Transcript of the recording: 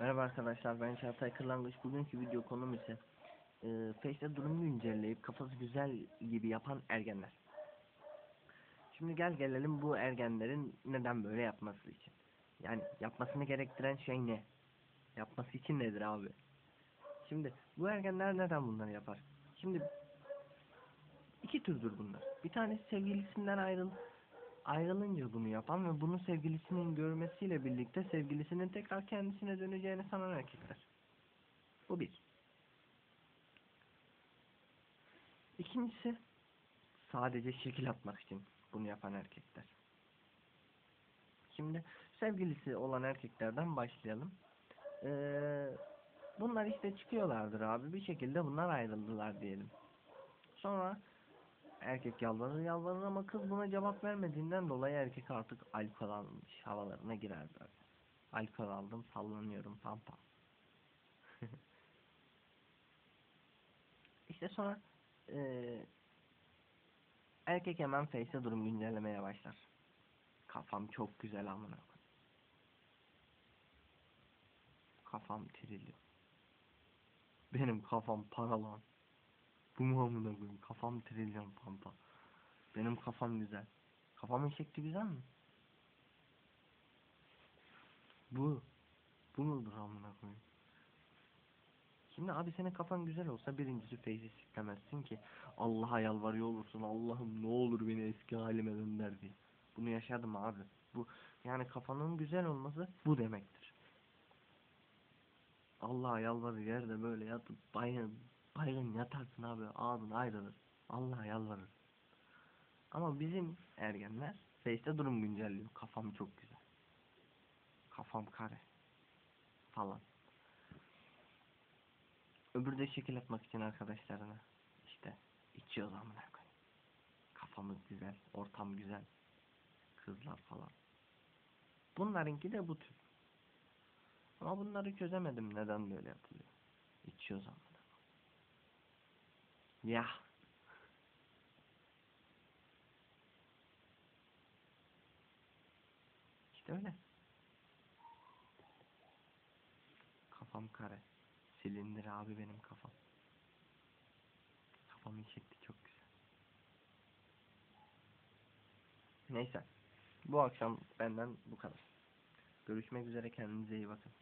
Merhaba arkadaşlar ben Çağatay Kırlangıç. Bugünkü video konum ise e, Face'te durumu güncelleyip kafası güzel gibi yapan ergenler. Şimdi gel gelelim bu ergenlerin neden böyle yapması için. Yani yapmasını gerektiren şey ne? Yapması için nedir abi? Şimdi bu ergenler neden bunları yapar? Şimdi iki türdür bunlar. Bir tanesi sevgilisinden ayrıl ayrılınca bunu yapan ve bunu sevgilisinin görmesiyle birlikte sevgilisinin tekrar kendisine döneceğini sanan erkekler. Bu bir. İkincisi sadece şekil atmak için bunu yapan erkekler. Şimdi sevgilisi olan erkeklerden başlayalım. Ee, bunlar işte çıkıyorlardır abi. Bir şekilde bunlar ayrıldılar diyelim. Sonra erkek yalvarır yalvarır ama kız buna cevap vermediğinden dolayı erkek artık alkol almış havalarına girer böyle. Alkol aldım sallanıyorum pam pam. işte sonra eee, erkek hemen Face'e durum güncellemeye başlar. Kafam çok güzel amına. Kafam trilyon. Benim kafam para. Bu mu koyayım? Kafam trilyon pampa. Benim kafam güzel. Kafamın şekli güzel mi? Bu. Bu mudur amına koyayım? Şimdi abi senin kafan güzel olsa birincisi Face'i siklemezsin ki Allah'a yalvarıyor olursun Allah'ım ne olur beni eski halime dönder diye. Bunu yaşadım abi. Bu yani kafanın güzel olması bu demektir. Allah'a yalvarır yerde böyle yatıp baygın, baygın yatarsın abi ağzın ayrılır. Allah'a yalvarır. Ama bizim ergenler Face'te durum güncelliyor. Kafam çok güzel. Kafam kare. Falan. Öbürü de şekil atmak için arkadaşlarına. işte içiyor amına koyayım. Kafamız güzel, ortam güzel. Kızlar falan. Bunlarınki de bu tür. Ama bunları çözemedim neden böyle yapılıyor. İçiyor amına Ya. İşte öyle. Kafam kare. Silindir abi benim kafam. Kafamın şekli çok güzel. Neyse. Bu akşam benden bu kadar. Görüşmek üzere kendinize iyi bakın.